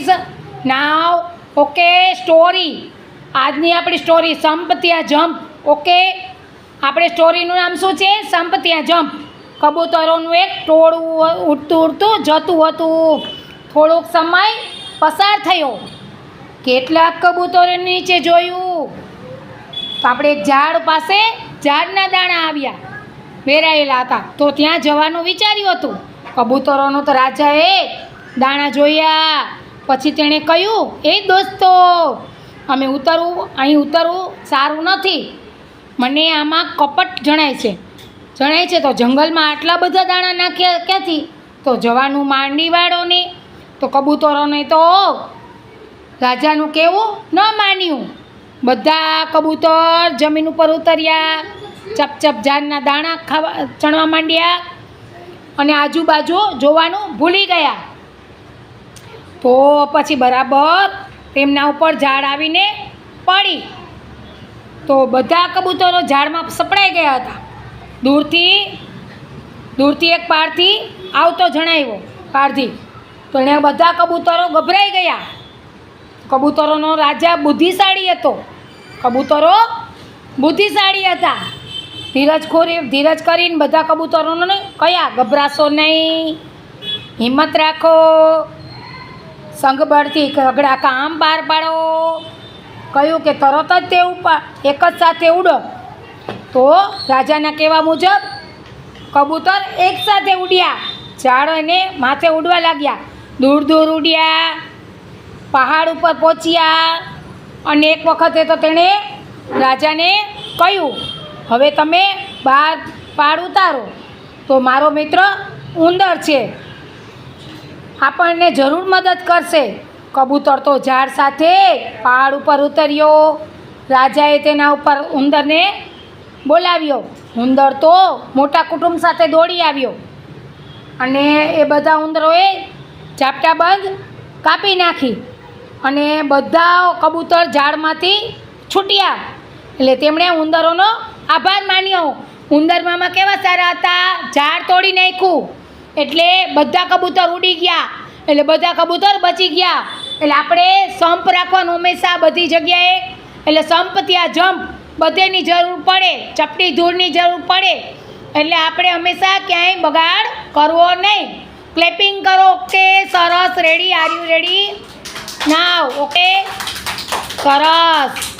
Is now okay story આજની આપણી story સંપ જમ્પ ઓકે આપણે સ્ટોરીનું નામ શું છે? સંપ જમ્પ કબૂતરોનું એક ટોળું ઉડતું ઉડતું જતું હતું. થોડોક સમય પસાર થયો. કેટલાક કબૂતરો નીચે જોયું. તો આપણે એક ઝાડ પાસે ઝાડના દાણા આવ્યા. વેરાયેલા હતા. તો ત્યાં જવાનું વિચાર્યું હતું. કબૂતરોનું તો રાજાએ દાણા જોયા. પછી તેણે કહ્યું, એ દોસ્તો, અમે ઉતરવું, અહીં ઉતરવું સારું નથી. મને આમાં કપટ જણાય છે. જણાય છે તો જંગલમાં આટલા બધા દાણા નાખ્યા ક્યાંથી? તો જવાનું માંડીવાળોને. તો કબૂતરોને તો રાજાનું કેવું ન માન્યું. બધા કબૂતર જમીન ઉપર ઉતર્યા, ચપ ચપ ઝાડના દાણા ખાવા ચણવા માંડ્યા અને આજુબાજુ જોવાનું ભૂલી ગયા. તો પછી બરાબર તેમના ઉપર ઝાડ આવીને પડી. તો બધા કબૂતરો ઝાડમાં સપડાઈ ગયા હતા. દૂરથી દૂરથી એક પારથી આવતો જણાવ્યો, પારથી. તો એણે બધા કબૂતરો ગભરાઈ ગયા. કબૂતરોનો રાજા બુદ્ધિશાળી હતો. કબૂતરો બુદ્ધિશાળી હતા. ધીરજ ખોરી ધીરજ કરીને બધા કબૂતરોને કયા? ગભરાશો નહીં. હિંમત રાખો. સંગબળથી અઘડા કામ બહાર પાડો. કહ્યું કે તરત જ તે ઉપા એક જ સાથે ઉડો. તો રાજાના કહેવા મુજબ કબૂતર એક સાથે ઉડ્યા. ઝાડ એને માથે ઉડવા લાગ્યા. દૂર દૂર ઉડ્યા. પહાડ ઉપર પહોંચ્યા. અને એક વખતે તો તેણે રાજાને કહ્યું, હવે તમે બહાર પાડ ઉતારો. તો મારો મિત્ર ઉંદર છે. આપણને જરૂર મદદ કરશે. કબૂતર તો ઝાડ સાથે પહાડ ઉપર ઉતર્યો. રાજાએ તેના ઉપર ઉંદરને બોલાવ્યો. ઉંદર તો મોટા કુટુંબ સાથે દોડી આવ્યો. અને એ બધા ઉંદરોએ ઝાપટા બંધ કાપી નાખી. અને બધા કબૂતર ઝાડમાંથી છૂટ્યા. એટલે તેમણે ઉંદરોનો આભાર માન્યો. ઉંદર મામા કેવા સારા હતા? ઝાડ તોડી નાખ્યું. એટલે બધા કબૂતર ઉડી ગયા. એટલે બધા કબૂતર બચી ગયા. એટલે આપણે સંપ રાખવાનું હંમેશા બધી જગ્યાએ. એટલે સંપ ત્યાં જમ્પ બધેની જરૂર પડે. ચપટી ધૂળની જરૂર પડે. એટલે આપણે હંમેશા ક્યાંય બગાડ કરવો નહીં. ક્લેપિંગ કરો, ઓકે? સરસ. Ready are you ready now okay? સરસ.